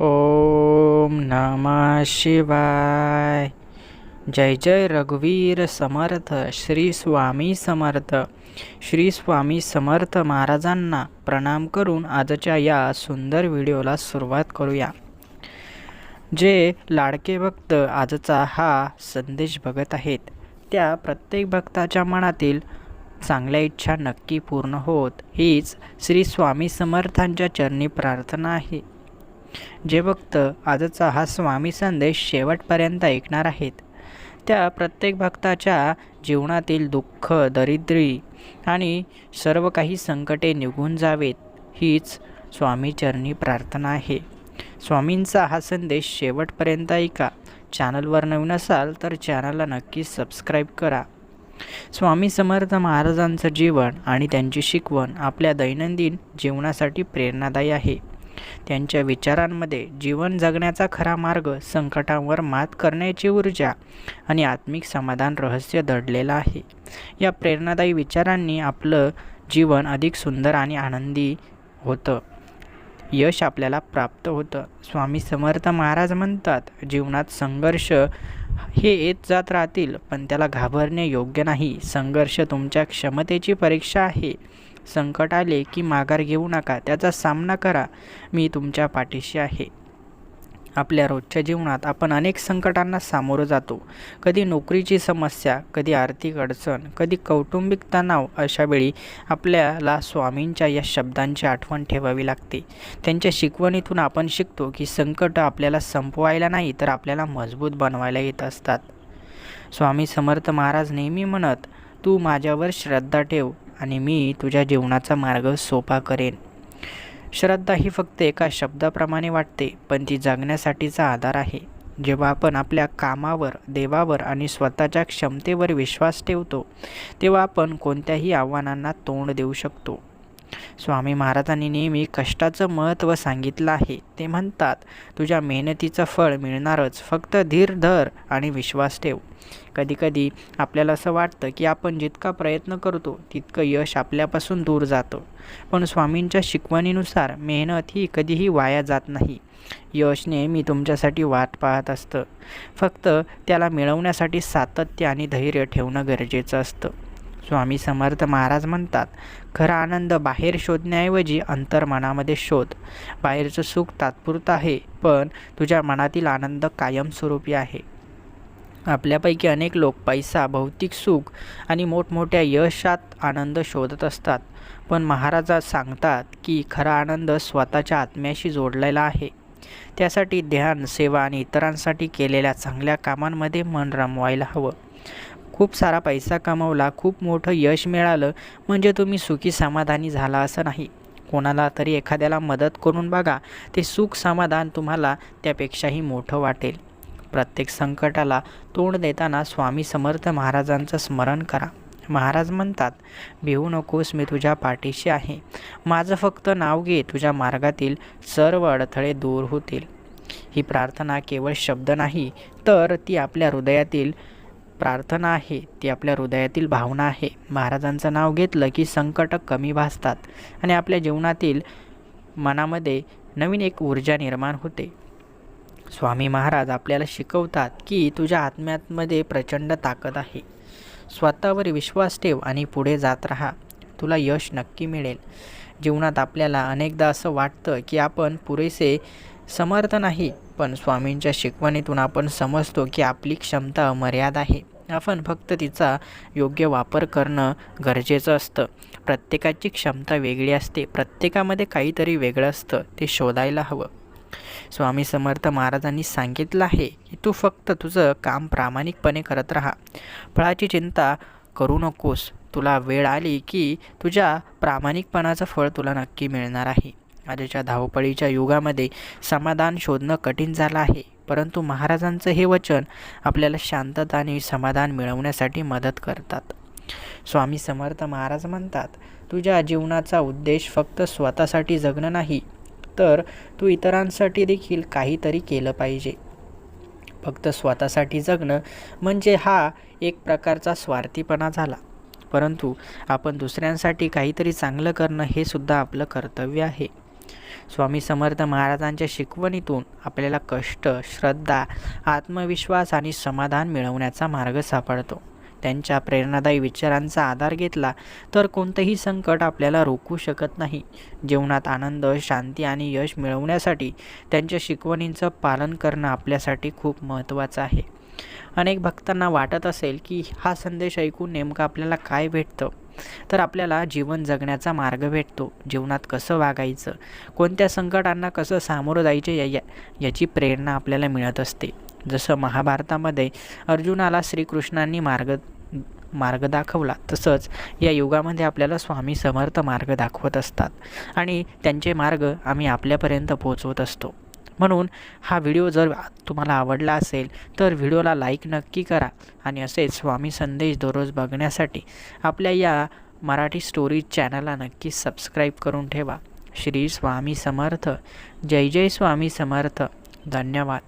ओम नमः शिवाय। जय जय रघुवीर समर्थ श्री स्वामी समर्थ। श्री स्वामी समर्थ महाराजांना प्रणाम करून आजच्या या सुंदर व्हिडिओला सुरुवात करूया. जे लाडके भक्त आजचा हा संदेश बघत आहेत त्या प्रत्येक भक्ताच्या मनातील चांगल्या इच्छा नक्की पूर्ण होत हीच श्री स्वामी समर्थांच्या चरणी प्रार्थना आहे. जे भक्त आजचा हा स्वामी संदेश शेवटपर्यंत ऐकणार आहेत त्या प्रत्येक भक्ताच्या जीवनातील दुःख दरिद्री आणि सर्व काही संकटे निघून जावेत हीच स्वामीचरणी प्रार्थना आहे. स्वामींचा हा संदेश शेवटपर्यंत ऐका. चॅनलवर नवीन असाल तर चॅनलला नक्की सबस्क्राईब करा. स्वामी समर्थ महाराजांचं जीवन आणि त्यांची शिकवण आपल्या दैनंदिन जीवनासाठी प्रेरणादायी आहे. त्यांच्या विचारांमध्ये जीवन जगण्याचा खरा मार्ग संकटांवर मात करण्याची ऊर्जा आणि आत्मिक समाधान रहस्य दडलेलं आहे. या प्रेरणादायी विचारांनी आपलं जीवन अधिक सुंदर आणि आनंदी होतं. यश आपल्याला प्राप्त होतं. स्वामी समर्थ महाराज म्हणतात जीवनात संघर्ष हे येत जात राहतील पण त्याला घाबरणे योग्य नाही. संघर्ष तुमच्या क्षमतेची परीक्षा आहे. संकट आले की माघार घेऊ नका त्याचा सामना करा. मी तुमच्या पाठीशी आहे. आपल्या रोजच्या जीवनात आपण अनेक संकटांना सामोरं जातो. कधी नोकरीची समस्या कधी आर्थिक अडचण कधी कौटुंबिक तणाव अशा वेळी आपल्याला स्वामींच्या या शब्दांची आठवण ठेवावी लागते. त्यांच्या शिकवणीतून आपण शिकतो की संकट आपल्याला संपवायला नाही तर आपल्याला मजबूत बनवायला येत असतात. स्वामी समर्थ महाराज नेहमी म्हणत तू माझ्यावर श्रद्धा ठेव आणि मी तुझ्या जीवनाचा मार्ग सोपा करेन. श्रद्धा ही फक्त एका शब्दाप्रमाणे वाटते पण ती जगण्यासाठीचा आधार आहे. जेव्हा आपण आपल्या कामावर देवावर आणि स्वतःच्या क्षमतेवर विश्वास ठेवतो तेव्हा आपण कोणत्याही आव्हानांना तोंड देऊ शकतो. स्वामी महाराजांनी नेहमी कष्टाचं महत्त्व सांगितलं आहे. ते म्हणतात तुझ्या मेहनतीचं फळ मिळणारच. फक्त धीर धर आणि विश्वास ठेव. कधीकधी आपल्याला असं वाटतं की आपण जितका प्रयत्न करतो तितकं यश आपल्यापासून दूर जातं. पण स्वामींच्या शिकवणीनुसार मेहनत ही कधीही वाया जात नाही. यश नेहमी तुमच्यासाठी वाट पाहत असतं. फक्त त्याला मिळवण्यासाठी सातत्य आणि धैर्य ठेवणं गरजेचं असतं. स्वामी समर्थ महाराज म्हणतात खरा आनंद बाहेर शोधण्याऐवजी अंतर्मनामध्ये शोध. बाहेरचं सुख तात्पुरतं आहे पण तुझ्या मनातील आनंद कायमस्वरूपी आहे. आपल्यापैकी अनेक लोक पैसा भौतिक सुख आणि मोठमोठ्या यशात आनंद शोधत असतात. पण महाराजा सांगतात की खरा आनंद स्वतःच्या आत्म्याशी जोडलेला आहे. त्यासाठी ध्यान सेवा आणि इतरांसाठी केलेल्या चांगल्या कामांमध्ये मन रमवायला हवं. खूप सारा पैसा कमवला खूप मोठं यश मिळालं म्हणजे तुम्ही सुखी समाधानी झाला असं नाही. कोणाला तरी एखाद्याला मदत करून बघा ते सुख समाधान तुम्हाला त्यापेक्षाही मोठं वाटेल. प्रत्येक संकटाला तोंड देताना स्वामी समर्थ महाराजांचं स्मरण करा. महाराज म्हणतात भिवू नकोस मी तुझ्या पाठीशी आहे. माझं फक्त नाव घे तुझ्या मार्गातील सर्व अडथळे दूर होतील. ही प्रार्थना केवळ शब्द नाही तर ती आपल्या हृदयातील प्रार्थना आहे. ती आपल्या हृदयातील भावना आहे. महाराजांचं नाव घेतलं की संकट कमी भासतात आणि आपल्या जीवनातील मनामध्ये नवीन एक ऊर्जा निर्माण होते. स्वामी महाराज आपल्याला शिकवतात की तुझ्या आत्म्यामध्ये प्रचंड ताकद आहे. स्वतःवर विश्वास ठेव आणि पुढे जात राहा. तुला यश नक्की मिळेल. जीवनात आपल्याला अनेकदा असं वाटतं की आपण पुरेसे समर्थ नाही पण स्वामींच्या शिकवणीतून आपण समजतो की आपली क्षमता अमर्याद आहे. आपण फक्त तिचा योग्य वापर करणं गरजेचं असतं. प्रत्येकाची क्षमता वेगळी असते. प्रत्येकामध्ये काहीतरी वेगळं असतं. ते शोधायला हवं. स्वामी समर्थ महाराजांनी सांगितलं आहे की तू फक्त तुझं काम प्रामाणिकपणे करत राहा. फळाची चिंता करू नकोस. तुला वेळ आली की तुझ्या प्रामाणिकपणाचं फळ तुला नक्की मिळणार आहे. आजच्या धावपळीच्या युगामध्ये समाधान शोधणं कठीण झालं आहे. परंतु महाराजांचं हे वचन आपल्याला शांतता आणि समाधान मिळवण्यासाठी मदत करतात. स्वामी समर्थ महाराज म्हणतात तुझ्या जीवनाचा उद्देश फक्त स्वतःसाठी जगणं नाही तर तू इतरांसाठी देखील काहीतरी केलं पाहिजे. फक्त स्वतःसाठी जगणं म्हणजे हा एक प्रकारचा स्वार्थीपणा झाला. परंतु आपण दुसऱ्यांसाठी काहीतरी चांगलं करणं हे सुद्धा आपलं कर्तव्य आहे. स्वामी समर्थ महाराजांच्या शिकवणीतून आपल्याला कष्ट श्रद्धा आत्मविश्वास आणि समाधान मिळवण्याचा मार्ग सापडतो. त्यांच्या प्रेरणादायी विचारांचा आधार घेतला तर कोणतंही संकट आपल्याला रोखू शकत नाही. जीवनात आनंद शांती आणि यश मिळवण्यासाठी त्यांच्या शिकवणींचं पालन करणं आपल्यासाठी खूप महत्त्वाचं आहे. अनेक भक्तांना वाटत असेल की हा संदेश ऐकून नेमकं आपल्याला काय भेटतं? तर आपल्याला जीवन जगण्याचा मार्ग भेटतो. जीवनात कसं वागायचं? कोणत्या संकटांना कसं सामोरं जायचे या या- याची प्रेरणा आपल्याला मिळत असते. जसं महाभारतामध्ये अर्जुनाला श्रीकृष्णांनी मार्ग मार्ग दाखवला तसंच या युगामध्ये आपल्याला स्वामी समर्थ मार्ग दाखवत असतात. आणि त्यांचे मार्ग आम्ही आपल्यापर्यंत पोहोचवत असतो. म्हणून हा व्हिडिओ जर तुम्हाला आवडला असेल तर व्हिडिओला लाईक नक्की करा आणि असेच स्वामी संदेश दररोज बघण्यासाठी आपल्या या मराठी स्टोरीज चॅनलला नक्की सबस्क्राईब करून ठेवा. श्री स्वामी समर्थ. जय जय स्वामी समर्थ. धन्यवाद.